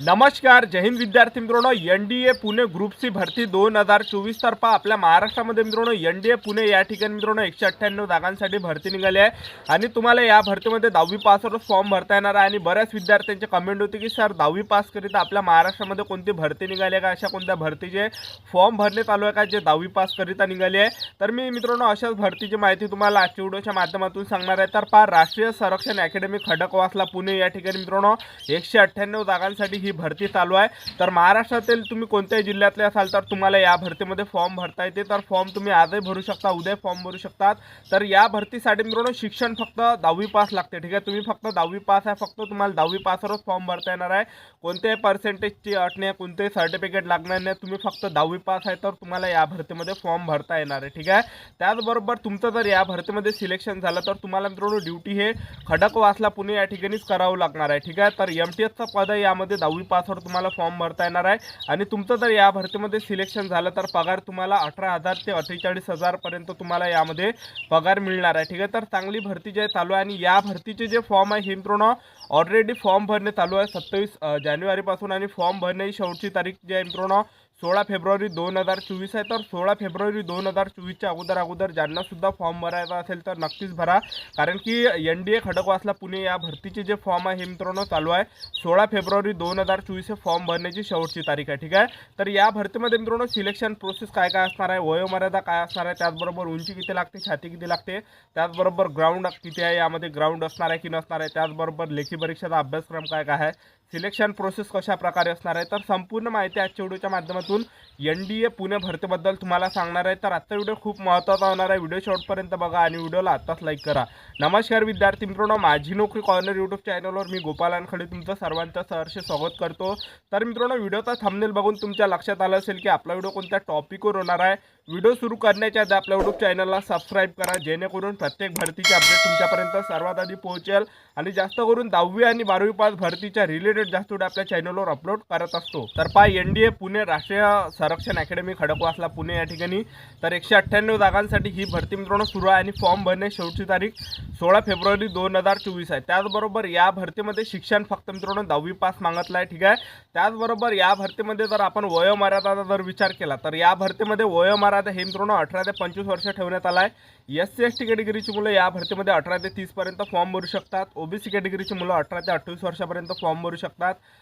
नमस्कार जय हिंद विद्यार्थी मित्रांनो. N D A Pune group C भरती दोन हजार चोवीस तर्फा आपल्या महाराष्ट्रामध्ये मित्रांनो एन डी ए पुणे या ठिकाणी मित्रांनो एकशे अठ्ठ्याण्णव जागांसाठी भरती निघाली आहे. आणि तुम्हाला या भरतीमध्ये दहावी पासवरच फॉर्म भरता येणार आहे. आणि बऱ्याच विद्यार्थ्यांचे कमेंट होते की सर दहावी पासकरिता आपल्या महाराष्ट्रामध्ये कोणती भरती निघाली आहे का? अशा कोणत्या भरतीचे फॉर्म भरणे चालू आहे का? जे दहावी पासकरिता निघाली आहे. तर मी मित्रांनो अशाच भरतीची माहिती तुम्हाला आजच्या व्हिडिओच्या माध्यमातून सांगणार आहे. तर पहा राष्ट्रीय संरक्षण अकॅडमी खडकवासला पुणे या ठिकाणी मित्रांनो एकशे अठ्ठ्याण्णव जागांसाठी ही भरती चालू आहे. तर महाराष्ट्रातील तुम्ही कोणत्याही जिल्ह्यातले असाल तर तुम्हाला या भरतीमध्ये फॉर्म भरता येते. तर फॉर्म तुम्ही आजही भरू शकता उद्या फॉर्म भरू शकतात. तर या भरतीसाठी मित्रांनो शिक्षण फक्त दहावी पास लागते. ठीक आहे? तुम्ही फक्त दहावी पास आहे. फक्त तुम्हाला दहावी पासवरच फॉर्म भरता येणार आहे. कोणत्याही पर्सेंटेजची अट नाही कोणतेही सर्टिफिकेट लागणार नाही. तुम्ही फक्त दहावी पास आहे तर तुम्हाला या भरतीमध्ये फॉर्म भरता येणार आहे. ठीक आहे? त्याचबरोबर तुमचं जर या भरतीमध्ये सिलेक्शन झालं तर तुम्हाला मित्रांनो ड्युटी हे खडकवासला पुणे या ठिकाणीच करावं लागणार आहे. ठीक आहे? तर एम टी एसचं पद यामध्ये दहावी पासवर तुम्हाला फॉर्म भरता येणार आहे. आणि तुमचं जर या भरतीमध्ये सिलेक्शन झालं तर पगार तुम्हाला अठरा हजार ते अठ्ठेचाळीस हजारपर्यंत तुम्हाला यामध्ये पगार मिळणार आहे. ठीक आहे तर चांगली भरती जी आहे चालू आहे आणि या भरतीचे जे फॉर्म आहे हे मित्रांनो ऑलरेडी फॉर्म भरणे चालू आहे सत्तावीस जानेवारीपासून आणि फॉर्म भरण्याची शेवटची तारीख जी आहे मित्रांनो सोळा फेब्रुवारी दोन हजार चोवीस आहे. तर सोळा फेब्रुवारी दोन हजार चोवीसच्या अगोदर अगोदर ज्यांनासुद्धा फॉर्म भरायचा असेल तर नक्कीच भरा. कारण की N D A Khadakwasla Pune या भरतीचे जे फॉर्म आहे हे मित्रांनो चालू आहे. सोळा फेब्रुवारी दोन हजार चोवीस हे फॉर्म भरण्याची शेवटची तारीख आहे. ठीक आहे? तर या भरतीमध्ये मित्रांनो सिलेक्शन प्रोसेस काय काय असणार आहे? वयोमर्यादा काय असणार आहे? त्याचबरोबर उंची किती लागते? छाती किती लागते? त्याचबरोबर ग्राउंड किती आहे? यामध्ये ग्राउंड असणार आहे की नसणार आहे? त्याचबरोबर लेखी परीक्षेचा अभ्यासक्रम काय काय आहे? सिलेक्शन प्रोसेस कशा प्रकारे असणार आहे? तर संपूर्ण माहिती आजच्या व्हिडिओच्या माध्यमातून एन डी ए पुणे भरतीबद्दल तुम्हाला सांगणार आहे. तर आजचा व्हिडिओ खूप महत्त्वाचा होणार आहे. व्हिडिओ शॉर्टपर्यंत बघा आणि व्हिडिओला आत्ताच लाईक करा. नमस्कार विद्यार्थी मित्रांनो माझी नोकरी कॉर्नर यूट्यूब चॅनलवर मी गोपाल अनखडे तुमचं सर्वांचं सहर्ष स्वागत करतो. तर मित्रांनो व्हिडिओचा थंबनेल बघून तुमच्या लक्षात आलं असेल की आपला व्हिडिओ कोणत्या टॉपिकवर होणार आहे? व्हिडिओ सुरू करण्याच्या आधी आपल्या यूट्यूब चॅनलला सबस्क्राईब करा. जेणेकरून प्रत्येक भरतीचे अपडेट तुमच्यापर्यंत सर्वात आधी पोहोचेल. आणि जास्त करून दहावी आणि बारावी पास भरतीच्या रिलेटेड जास्त व्हिडिओ आपल्या चॅनलवर अपलोड करत असतो. तर पहा एन डी ए पुणे राष्ट्रीय संरक्षण अकॅडमी खडकवासला पुणे या ठिकाणी. तर एकशे अठ्ठ्याण्णव जागांसाठी ही भरती मित्रांनो सुरू आहे आणि फॉर्म भरणे शेवटची तारीख सोळा फेब्रुवारी दोन हजार चोवीस आहे. त्याचबरोबर या भरतीमध्ये शिक्षण फक्त मित्रांनो दहावी पास मागितलं आहे ठीक आहे. त्याचबरोबर या भरतीमध्ये जर आपण वयोमर्यादाचा जर विचार केला तर या भरतीमध्ये वयोमर्यादा हे मित्रांनो अठरा ते पंचवीस वर्ष ठेवण्यात आला आहे. एस सी एस टी कॅटेगरीची मुलं या भरतीमध्ये अठरा ते तीसपर्यंत फॉर्म भरू शकतात. ओबीसी कॅटेगरीची मुलं अठरा ते अठ्ठावीस वर्षापर्यंत फॉर्म भरू शकतात.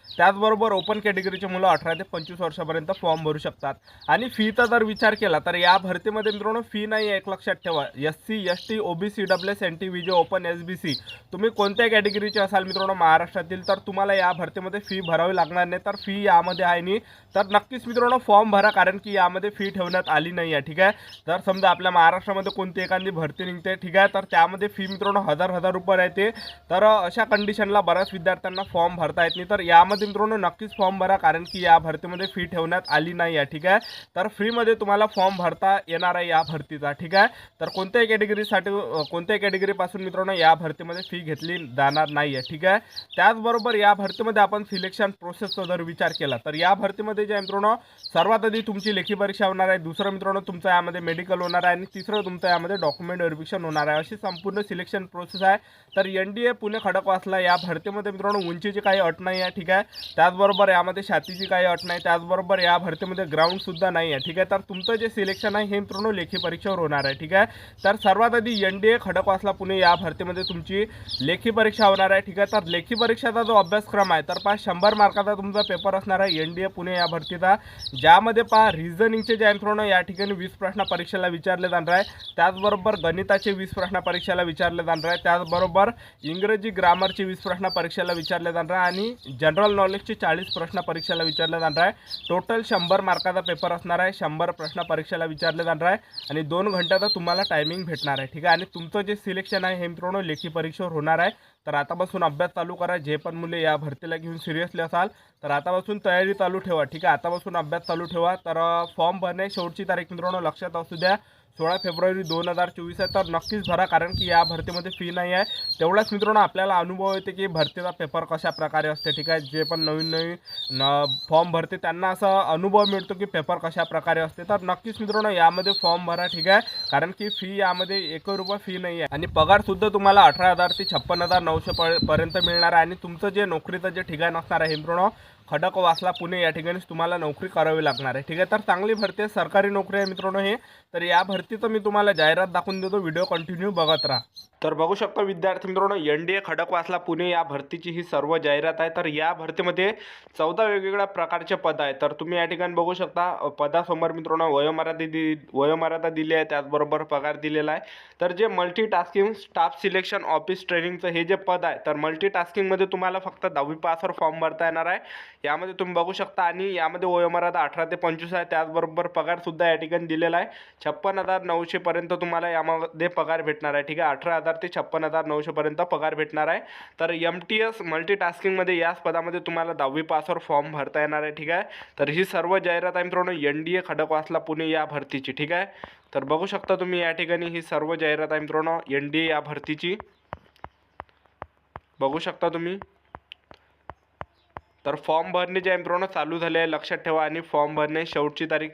त्याचबरोबर ओपन कॅटेगरीचे मुलं अठरा ते पंचवीस वर्षापर्यंत फॉर्म भरू शकतात. आणि फीचा जर विचार केला तर या भरतीमध्ये मित्रांनो फी नाही आहे एक लक्षात ठेवा. S C S T OBC W S N T V open S B C तुम्ही कोणत्या कॅटेगरीचे असाल मित्रांनो महाराष्ट्रातील तर तुम्हाला या भरतीमध्ये फी भरावी लागणार नाही. तर फी यामध्ये आहे नाही तर नक्कीच मित्रांनो फॉर्म भरा कारण की यामध्ये फी ठेवण्यात आली नाही आहे ठीक आहे? जर समजा आपल्या महाराष्ट्रामध्ये कोणती एखादी भरती निघते ठीक आहे? तर त्यामध्ये फी मित्रांनो हजार हजार रुपये राहते. तर अशा कंडिशनला बऱ्याच विद्यार्थ्यांना फॉर्म भरता येत. नाही. तर यामध्ये मित्रांनो नक्कीच फॉर्म भरा कारण की या भरतीमध्ये फी ठेवण्यात आली नाही आहे ठीक आहे? तर फ्रीमध्ये तुम्हाला फॉर्म भरता येणार आहे या भरतीचा ठीक आहे? तर कोणत्याही कॅटेगरीसाठी कोणत्याही कॅटेगरीपासून मित्रांनो या भरतीमध्ये फी घेतली जाणार नाही आहे ठीक आहे? त्याचबरोबर या भरतीमध्ये आपण सिलेक्शन प्रोसेसचा जर विचार केला तर या भरतीमध्ये जे मित्रांनो सर्वात आधी तुमची लेखी परीक्षा होणार आहे दुसरं मित्रांनो तुमचं यामध्ये मेडिकल होणार आहे आणि तिसरं तुमचं यामध्ये डॉक्युमेंट व्हेरिफिकेशन होणार आहे. अशी संपूर्ण सिलेक्शन प्रोसेस आहे. तर N D A Pune Khadakwasla या भरतीमध्ये मित्रांनो उंचीची काही अट नाही आहे ठीक आहे? त्याचबरोबर यामध्ये छातीची काही अट नाही त्याचबरोबर या भरतीमध्ये ग्राउंडसुद्धा नाही आहे ठीक आहे? तर तुमचं जे सिलेक्शन आहे हे मित्रांनो लेखी परीक्षेवर होणार आहे ठीक आहे? तर सर्वात आधी N D A Khadakwasla Pune या भरतीमध्ये तुमची लेखी परीक्षा होणार आहे ठीक आहे? तर लेखी परीक्षेचा जो अभ्यासक्रम आहे तर पहा शंभर मार्काचा तुमचा पेपर असणार आहे एन डी ए पुणे या भरतीचा ज्यामध्ये पहा रिझनिंगचे जे आहे मित्रांनो या ठिकाणी वीस प्रश्न परीक्षेला विचारले जाणार आहे. त्याचबरोबर गणिताचे वीस प्रश्न परीक्षेला विचारले जाणार आहे. त्याचबरोबर इंग्रजी ग्रामरचे वीस प्रश्न परीक्षेला विचारले जाणार आहे. आणि जनरल नॉलेजचे चाळीस प्रश्न परीक्षेला विचारले जाणार आहे. टोटल शंभर मार्काचा पेपर असणार आहे. शंभर प्रश्न परीक्षेला विचारले जाणार आहे. आणि दोन घंट्याचा तुम्हाला टायमिंग भेटणार आहे. ठीक आहे? आणि तुमचं जे सिलेक्शन आहे हे मित्रांनो लेखी परीक्षेवर होणार आहे. तर आतापासून अभ्यास चालू करा. जे पण मुले या भरतीला घेऊन सिरियसली असाल तर आतापासून तयारी चालू ठेवा. ठीक आहे? आतापासून अभ्यास चालू ठेवा. तर फॉर्म भरणे शेवटची तारीख मित्रांनो लक्षात असू द्या. सोळा फेब्रुवारी दोन हजार चोवीस आहे तर नक्कीच भरा कारण की या भरतीमध्ये फी नाही आहे. तेवढाच मित्रांनो आपल्याला अनुभव येते की भरतीचा पेपर कशा प्रकारे असते ठीक आहे? जे पण नवीन नवीन न फॉर्म भरते त्यांना असा अनुभव मिळतो की पेपर कशा प्रकारे असते. तर नक्कीच मित्रांनो यामध्ये फॉर्म भरा ठीक आहे? कारण की फी यामध्ये एक रुपये फी नाही आहे. आणि पगारसुद्धा तुम्हाला अठरा हजार ते छप्पन हजार नऊशे पर्यंत मिळणार आहे. आणि तुमचं जे नोकरीचं जे ठिकाण असणार आहे मित्रांनो खडक वासला पुणे या ठिकाणीच तुम्हाला नोकरी करावी लागणार आहे. ठीक आहे तर चांगली भरती आहे. सरकारी नोकरी आहे मित्रांनो हे. तर या भरतीचं मी तुम्हाला जाहिरात दाखवून देतो. व्हिडिओ कंटिन्यू बघत राहा. तर बघू शकता विद्यार्थी मित्रांनो N D A Khadakwasla Pune या भरतीची ही सर्व जाहिरात आहे. तर या भरतीमध्ये चौदा वेगवेगळ्या प्रकारचे पद आहेत. तर तुम्ही या ठिकाणी बघू शकता पदासमोर मित्रांनो वयोमर्यादा दि वयोमर्यादा दिली आहे. त्याचबरोबर पगार दिलेला आहे. तर जे multi tasking staff selection office ट्रेनिंगचं हे जे पद आहे तर मल्टी टास्किंगमध्ये तुम्हाला फक्त दहावी पासवर फॉर्म भरता येणार आहे. यामध्ये तुम्ही बघू शकता आणि यामध्ये वयोमर्यादा अठरा ते पंचवीस आहे. त्याचबरोबर पगारसुद्धा या ठिकाणी दिलेला आहे. छप्पन हजार नऊशेपर्यंत तुम्हाला यामध्ये पगार भेटणार आहे. ठीक आहे? अठरा हजार ते छप्पन हजार नऊशेपर्यंत पगार भेटणार आहे. तर एम टी एस मल्टी टास्किंगमध्ये याच पदामध्ये तुम्हाला दहावी पासवर फॉर्म भरता येणार आहे. ठीक आहे? तर ही सर्व जाहिरात आहे मित्रांनो N D A Khadakwasla Pune या भरतीची. ठीक आहे? तर बघू शकता तुम्ही या ठिकाणी ही सर्व जाहिरात आहे मित्रांनो एन डी ए या भरतीची. बघू शकता तुम्ही. तर फॉर्म भरणे जे आहे मित्रांनो चालू झाले आहे लक्षात ठेवा. आणि फॉर्म भरणे शेवटची तारीख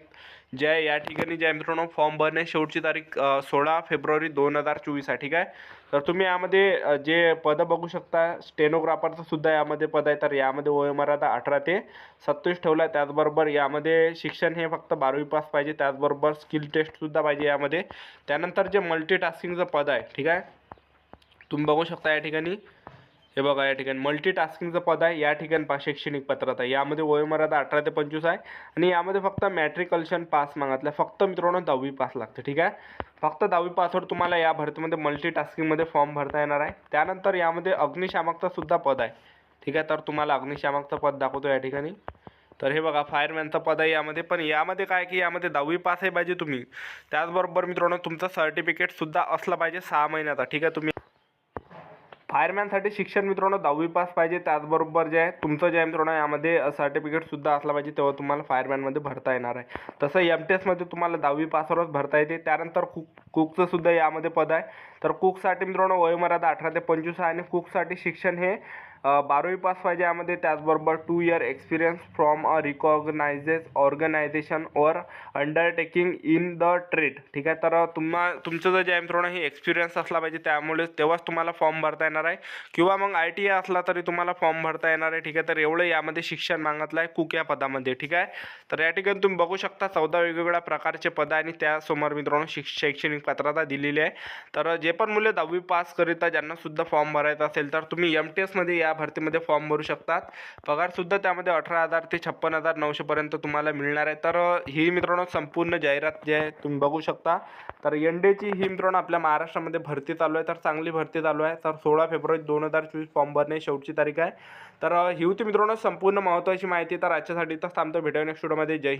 जे आहे या ठिकाणी जे आहे मित्रांनो फॉर्म भरणे शेवटची तारीख सोळा फेब्रुवारी दोन हजार चोवीस आहे ठीक आहे? तर तुम्ही यामध्ये जे पदं बघू शकता स्टेनोग्राफरचं सुद्धा यामध्ये पद आहे. तर यामध्ये वयोमर्यादा अठरा ते सत्तावीस ठेवला आहे. त्याचबरोबर यामध्ये शिक्षण हे फक्त बारावी पास पाहिजे. त्याचबरोबर स्किल टेस्टसुद्धा पाहिजे यामध्ये. त्यानंतर जे मल्टी टास्किंगचं पद आहे ठीक आहे? तुम्ही बघू शकता या ठिकाणी. हे बघा या ठिकाणी मल्टी टास्किंगचं पद आहे. या ठिकाणी पा शैक्षणिक पत्रात. आहे यामध्ये वयोमर्यादा अठरा ते पंचवीस आहे. आणि यामध्ये फक्त मॅट्रिकल्शन पास मागितलं. फक्त मित्रांनो दहावी पास लागते ठीक आहे? फक्त दहावी पासवर तुम्हाला या भरतीमध्ये मल्टी टास्किंगमध्ये फॉर्म भरता येणार आहे. त्यानंतर यामध्ये अग्निशामकचंसुद्धा पद आहे. ठीक आहे? तर तुम्हाला अग्निशामकचं पद दाखवतो या ठिकाणी. तर हे बघा फायरमॅनचं पद आहे यामध्ये. पण यामध्ये काय की यामध्ये दहावी पास आहे पाहिजे तुम्ही. त्याचबरोबर मित्रांनो तुमचं सर्टिफिकेटसुद्धा असलं पाहिजे सहा महिन्याचा. ठीक आहे? तुम्ही फायरमॅनसाठी शिक्षण मित्रांनो दहावी पास पाहिजे. त्याचबरोबर जे आहे तुमचं जे आहे मित्रांनो यामध्ये सर्टिफिकेटसुद्धा असला पाहिजे तेव्हा तुम्हाला फायरमॅनमध्ये भरता येणार आहे. तसं एम टी एसमध्ये तुम्हाला दहावी पासवरच भरता येते. त्यानंतर कुक कुकचंसुद्धा यामध्ये पद आहे. तर कुकसाठी मित्रांनो वयोमर्यादा अठरा ते पंचवीस आहे आणि कुकसाठी शिक्षण हे बारावी पास पाहिजे यामध्ये त्याचबरोबर two year experience from a recognises organisation और अंडरटेकिंग इन द ट्रेड ठीक आहे तर तुम्हा तुमचं जर जे आहे मित्रांनो हे एक्सपिरियन्स असला पाहिजे. त्यामुळे तेव्हाच तुम्हाला फॉर्म भरता येणार आहे. किंवा मग आय टी आय असला तरी तुम्हाला फॉर्म भरता येणार आहे. ठीक आहे तर एवढं यामध्ये शिक्षण मागतलं आहे कुक या पदामध्ये. ठीक आहे तर या ठिकाणी तुम्ही बघू शकता चौदा वेगवेगळ्या प्रकारचे पद आहे आणि त्यासमोर मित्रांनो शिक शैक्षणिक पात्रता दिलेली आहे. तर जे पण मुले दहावी पास करिता ज्यांना सुद्धा फॉर्म भरायचा असेल तर तुम्ही एम टी एसमध्ये या भरतीमध्ये फॉर्म भरू शकतात. पगारसुद्धा त्यामध्ये अठरा हजार ते छप्पन हजार नऊशेपर्यंत तुम्हाला मिळणार आहे. तर ही मित्रांनो संपूर्ण जाहिरात जे आहे तुम्ही बघू शकता. तर एन डीची ही मित्रांनो आपल्या महाराष्ट्रामध्ये भरती चालू आहे. तर चांगली भरती चालू आहे. तर सोळा फेब्रुवारी दोन हजार चोवीस फॉर्म भरणे शेवटची तारीख आहे. तर ही होती मित्रांनो संपूर्ण महत्त्वाची माहिती. तर आजच्यासाठी तर थांबतो. भेटूया नेक्स्ट व्हिडिओमध्ये जय हिंद.